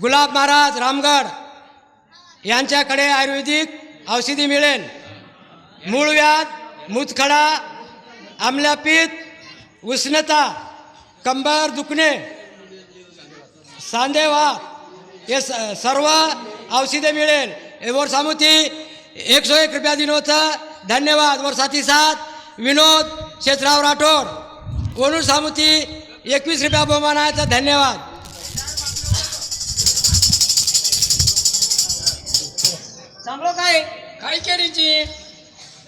गुलाब महाराज रामगड यांच्याकडे आयुर्वेदिक औषधी मिळेल. मूळव्याध मुतखडा आमल्यापीत उष्णता कंबर दुखणे सांदेवा हे स- सर्व औषधे मिळेल. वर सामुती एक सौ एक रुपया दिनोचा धन्यवाद. वर साथी साथ विनोद शेषराव राठोड. वरून सामुती एकवीस रुपया बहुमान आहे तर धन्यवाद. सांगलो काय? काय केलीची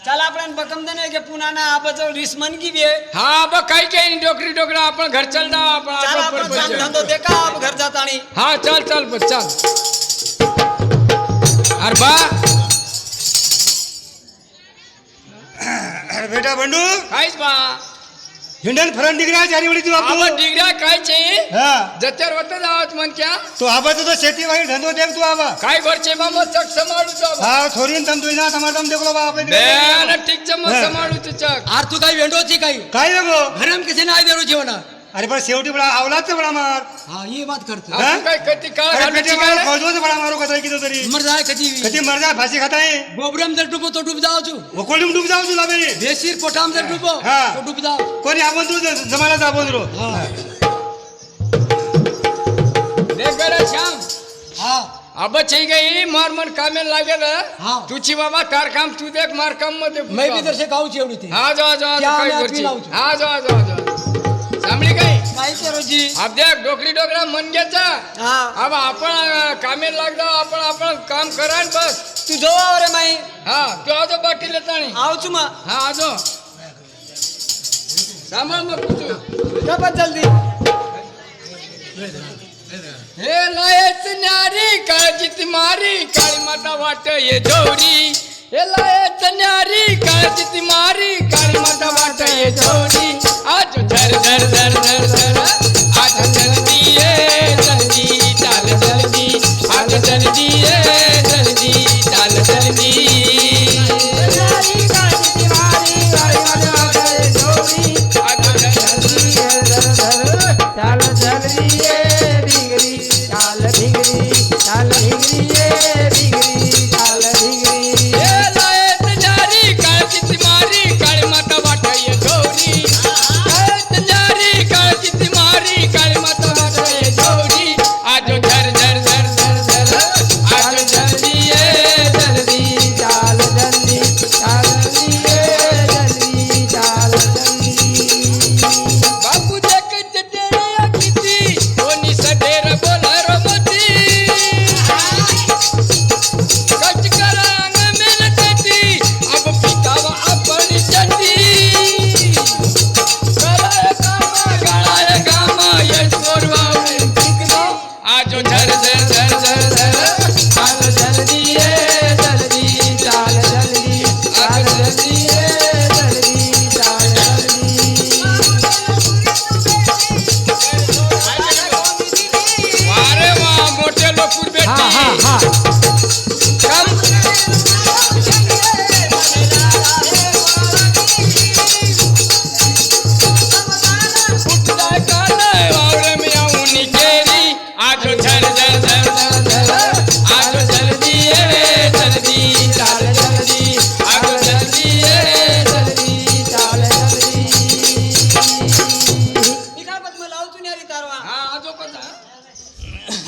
चला आपण बकम दने के पुन्हा ना आपण रिस मन की बे. हा बघ काय काही डोकरी डोकरा आपण घर चल जाऊ आपण देखा आप घर जात आणि? हा चल चल बस चल. अरे बा अरे बेटा बंडू. काहीच बा. हिंडन फरण डिग्रा चारी वेळी तू. आपण आपू डिग्र्या कायचे हा. जत्यावर होत जावत म्हण क्या तो आबाचा तो शेती वाईट धंदो देख तू आबा. काय घरचे मामा चक समाडू तो हा थोडीन तम तुझी ना तमार तम देखलो बा आपण बेन ठीक चम. समाडू तू चक. आर तू काही वेंडोची काही? काय गो घरम किसी नाही देऊ जेवण अरे पण शेवटी बडा आवलाच बडा मार हा ये बात करतो. हा? आपण काय कधी काळ अरे बडा मारो कतरा कितो तरी. मर जाय कधी? कधी मरजा फाशी खाताय? बोबरम जर डुबो तो डूब जाओ तू. वकोलीम डूब जाऊ तुला बे बेसीर पोटाम जर डुबो हा. तो डूब जाओ. कोणी आपण तू जमाला जाबोन रो हा. श्याम. हा. अब छी गई मार मन कामे लागेल. हा. तुझी बाबा तार काम तू देख मार काममध्ये मैं भी दर्शक गावची एवढी ती. हा जो जो क्या काय करची लावतो? हा जो जो जो. सामली काय? माहिती आहे रोजी अब देख डोकरी डोकरा मन घ्यायचा हा. अब आपण कामे लाग जाऊ आपण आपण काम करा बस. तू जो रे माई. हा तू आजो बाटीले ताणी आव चुमा हा आजो. सांभाळ मग तू कपत जल्दी. हे लायच न्यारी काळजीत मारी काळी माता वाट ये जोडी. हे लायच न्यारी काळजीत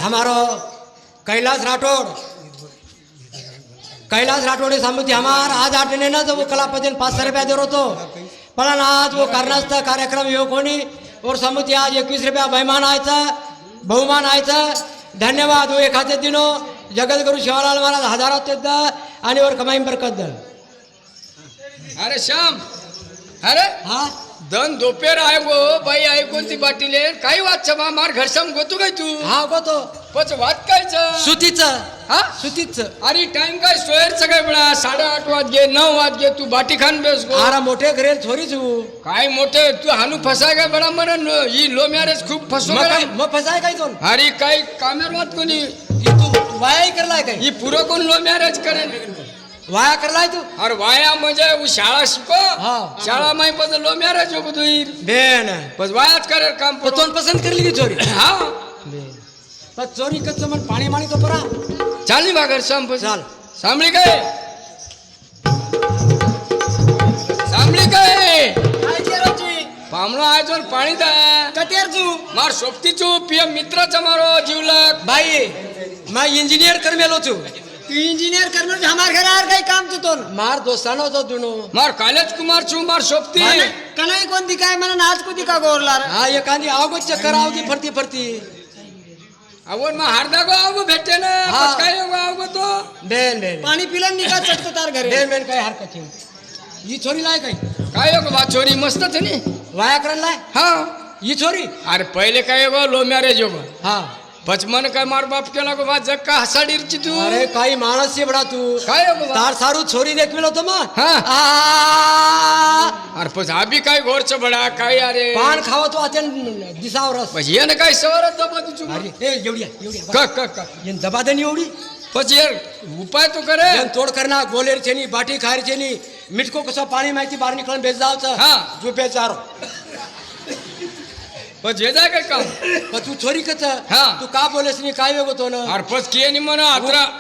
हमारो कैलाश राठौड़ कैलाश राठौड़ ने सामने हमार आज आठने ना तो वो कलापति ने पाच सौ रुपया दे रहो तो। पण आज वो करण्याचा कार्यक्रम योग कोणी और समुती आज एकवीस रुपया बहुमान आयचं बहुमान आयचं धन्यवाद वो एखादे दिनो। जगद्गुरु शिवालाल महाराज हजारात येत आणि वर कमाई बरकत दल अरे श्याम अरे। हा? दन दोपेर आहे गो बाई आहे कोणती बाटीले? काही वाच बा मार घरसम गोतू काय तू. हा गो तो पच वाद कायचं? सुतीचं. हा? सुतीचं. अरे टाइम काय? सोयर सगळे बळा साडेआठ वाजगे नऊ वाजगे तू बाटी खान बेस गो. आरा मोठे घरेल थोडीच हो काय मोठे? तू हानू फसाय काय बडा मरण? ही लो मॅरेज खूप फसू मग काय- फसाय काय तो अरे काही कामेर वाद कोणी? तू वाया करलाय काय? ही पुरं कोण लो मॅरेज करेल? वाया करलाय तू अरे वाया म्हणजे उ शाळा शिको हा. शाळा माही पद लो मॅरेज हो बुधुईर बेन बस वायाच करेल काम तो तोंड पसंत करली की चोरी हा पण चोरी कच मग पाणी माणी तो परा चालली बा घर संप चाल. सांभळी काय सांभळी काय काय केरोची पामणो आयजोन पाणी दा कतेर तू मार सोबती चू पिय मित्राचा मारो जीवलक भाई मैं इंजीनियर कर मेलो छू तू इंजिनियर करनो हमार घर आर काही काम तू तो मार दोस्तानो तो दुनो। मार कालेज कुमार चू मार सोबती कनाई कोणती काय म्हणा आज का गोरला रे? हा एखादी आवगो चक्कर आवगी फरती फरती। आवड मा हारदा गो आवगो भेटते ना हा. बस काय गो आवगो तो। बेन बेन। पाणी पिलं निघा चटतो तार घरी। बेन बेन काय हरकत नाही ही छोरी लाय काही? काय गो बा चोरी मस्त नी वाया करण लाय हा। ही छोरी? अरे पहिले काय गो लो मॅरेज गो। हा। पचमन काय मार बाप केला गो माझ जग का हसाडीरची तू? अरे काही माणस बडा तू. काय तार सारू छोरी देख मिलो तो हा. अरे पण हा काय घोरच बडा? काय अरे? पान खावा तो अत्यंत दिसावर ये ना काय सवर दबा तुझी अरे ए, एवढी एवढी क दबा देनी एवढी? पच ये उपाय तू करे. तोड करणार गोलेरचे छेनी बाटी खायर छेनी मिटको कसं पाणी माहिती बार निकळून बेच जावचं. हा. जो बेचारो का हा. तू का काय नि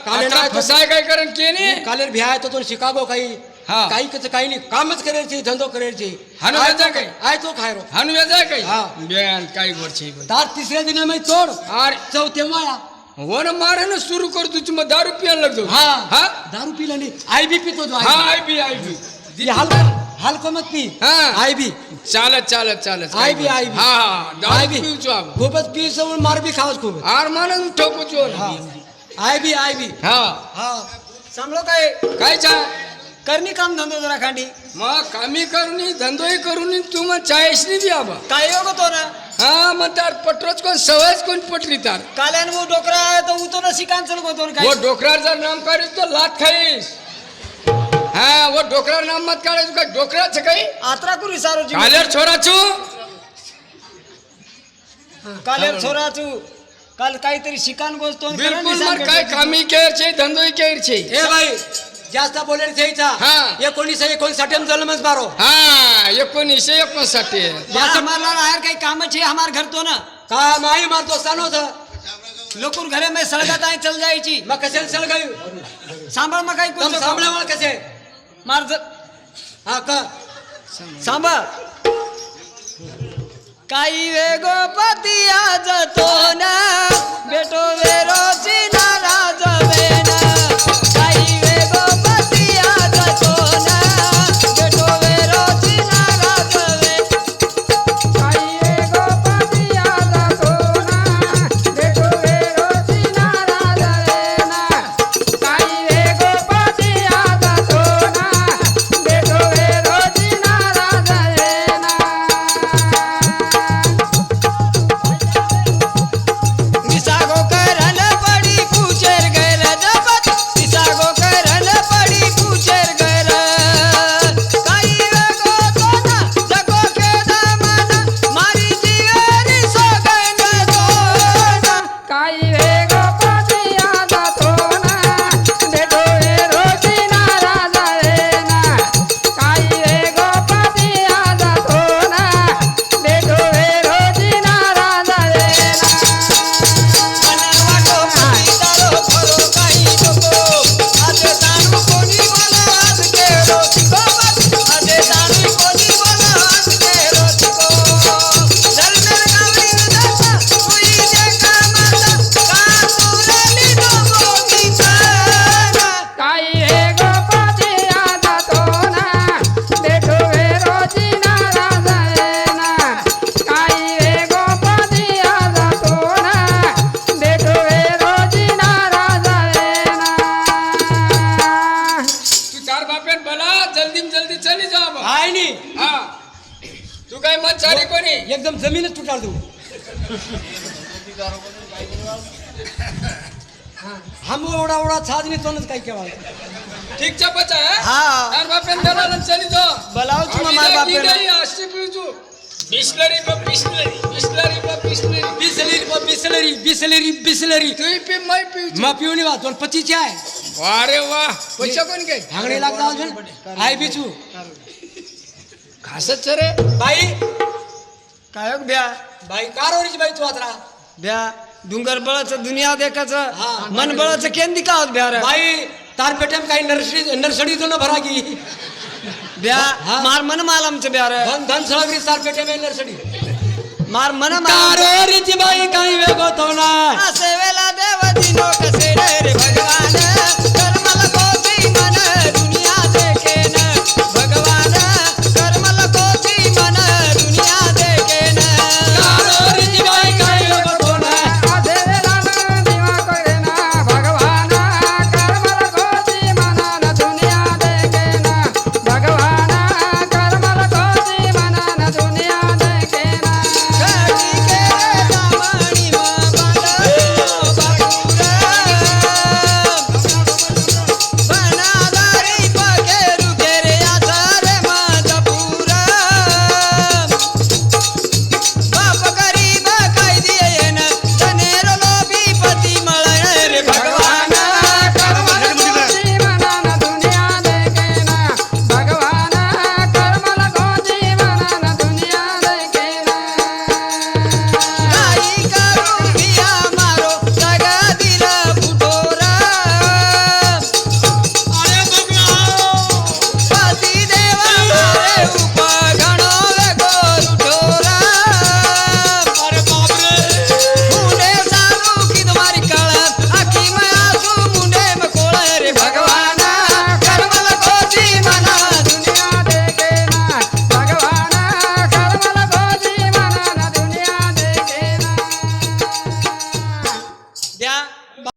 काले काय कालेर तो शिकागो काही हा. काही कसं काही नाही कामच करायची धंदो करायची हा तो- तिसऱ्या दिना मी चोर आर चौथे माया वन मारण सुरू कर तुझी मग दारू पियाला लागतो हा हा दारू पिला नाही आय बी पितो तो हा आय बी आय बी हा हलको मत पी हाँ। आई बी चालत चालत चालत। आई बी आई बी हाँ आई बी पीऊचो आप खूपच पीऊचो पण मार बी खूप आर मानून ठोकूचो आई बी आई बी हा। हा। काय करणी काम धंदो जरा खांडी। मग कामी करणी धंदोही करून तू मग चायसनी दे आबा काय योग तो ना हा मग त्यार पटरोच कोण सवयच कोण पटली तार। काल्यान वो डोकरा तो उतो ना को गोतो काय वो नाम करीस तो लात खाईस। हा वो डोकरा नाम मत काढायचं का? डोकराच काही? आत्रा कुरी सारो जीव कालेर छोराचू? कालेर छोरा तू काल काहीतरी शिकान गोस्तो बिलकुल मग काय कामी केर छे धंदोही केर छे ए भाई जास्त बोलेल द्यायचा हा. एकोणीस एकोणसाठी जन्मच मारो हा एकोणीसशे एकोणसाठी. हमारा आयर काही काम छे हमार घर तो ना? का माही मार दोस्तानो था लोकून घरे में सळगात आहे चल जायची. मग चल गई सांभाळ मग काही सांभळे कसे? मार्ज हा का? सांभाळ. काही वेगोपती आज तो ना तू हम एवढा एवढा छाज नाही तोनच काही केव्हा ठीक चा बचा है? हा. चार बापेन भला न चली जा. बोलाव तू आम्ही मार जा की बापेला. नाही अशी पिऊचू बिस्लरी बा बिस्लरी बिस्लरी बा बिस्लरी. बिसलेरी बिसलेरी बिसलेरी बिसलेरी. तू पी मै पिऊचू मग पिऊन वा दोन पच्चीसची आहे. अरे वा. पैसा कोण काय भांगडी लागता अजून? आय बिचू खासच रे. बाई. काय भ्या बाई कार वरीची बाई तू आता. भ्या डुंगर बळाचं दुनिया हा. देखाचं मन बळाचं केंदी का होत ब्यार बाई तार पेटेम काही नर्सरी नर्सडीतून भरा की. ब्या हा. मार मन माल आमचं ब्यार धन धन सळगरी तार पेटेम नर्सडी. मार मन माल कारोरीची बाई काही वेगो तो ना असे वेळा देव दिनो कसे रे भगवान